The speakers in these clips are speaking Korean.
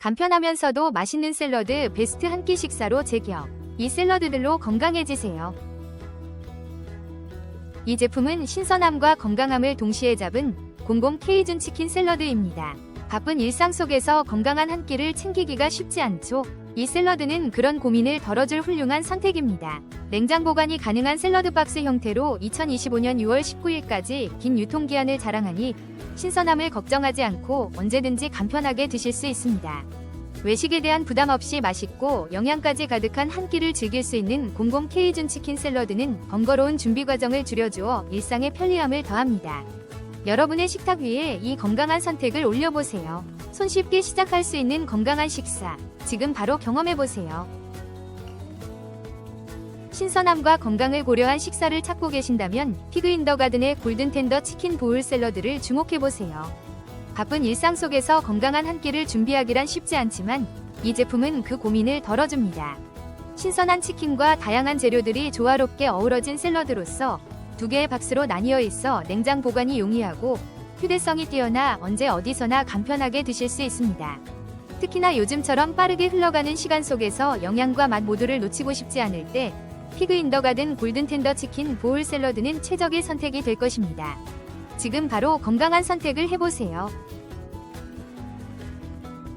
간편하면서도 맛있는 샐러드 베스트 한 끼 식사로 제격. 이 샐러드들로 건강해지세요. 이 제품은 신선함과 건강함을 동시에 잡은 공공 케이준 치킨 샐러드입니다. 바쁜 일상 속에서 건강한 한 끼를 챙기기가 쉽지 않죠. 이 샐러드는 그런 고민을 덜어줄 훌륭한 선택입니다. 냉장 보관이 가능한 샐러드 박스 형태로 2025년 6월 19일까지 긴 유통기한을 자랑하니 신선함을 걱정하지 않고 언제든지 간편하게 드실 수 있습니다. 외식에 대한 부담 없이 맛있고 영양까지 가득한 한 끼를 즐길 수 있는 공공 케이준 치킨 샐러드는 번거로운 준비 과정을 줄여주어 일상의 편리함을 더합니다. 여러분의 식탁 위에 이 건강한 선택을 올려보세요. 손쉽게 시작할 수 있는 건강한 식사. 지금 바로 경험해보세요. 신선함과 건강을 고려한 식사를 찾고 계신다면 피그 인더 가든의 골든 텐더 치킨 보울 샐러드를 주목해보세요. 바쁜 일상 속에서 건강한 한 끼를 준비하기란 쉽지 않지만 이 제품은 그 고민을 덜어줍니다. 신선한 치킨과 다양한 재료들이 조화롭게 어우러진 샐러드로서 두 개의 박스로 나뉘어 있어 냉장 보관이 용이하고 휴대성이 뛰어나 언제 어디서나 간편하게 드실 수 있습니다. 특히나 요즘처럼 빠르게 흘러가는 시간 속에서 영양과 맛 모두를 놓치고 싶지 않을 때 피그 인더 가든 골든 텐더 치킨 보울 샐러드는 최적의 선택이 될 것입니다. 지금 바로 건강한 선택을 해보세요.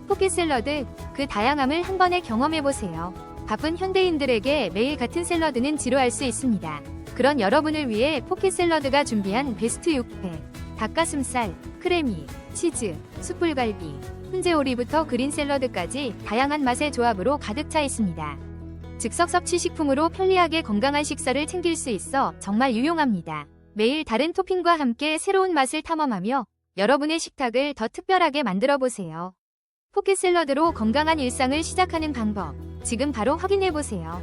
포켓 샐러드, 그 다양함을 한 번에 경험해보세요. 바쁜 현대인들에게 매일 같은 샐러드는 지루할 수 있습니다. 그런 여러분을 위해 포켓 샐러드가 준비한 베스트 6회. 닭가슴살, 크래미, 치즈, 숯불갈비, 훈제 오리부터 그린 샐러드까지 다양한 맛의 조합으로 가득 차 있습니다. 즉석 섭취 식품으로 편리하게 건강한 식사를 챙길 수 있어 정말 유용합니다. 매일 다른 토핑과 함께 새로운 맛을 탐험하며 여러분의 식탁을 더 특별하게 만들어 보세요. 포켓 샐러드로 건강한 일상을 시작하는 방법 지금 바로 확인해 보세요.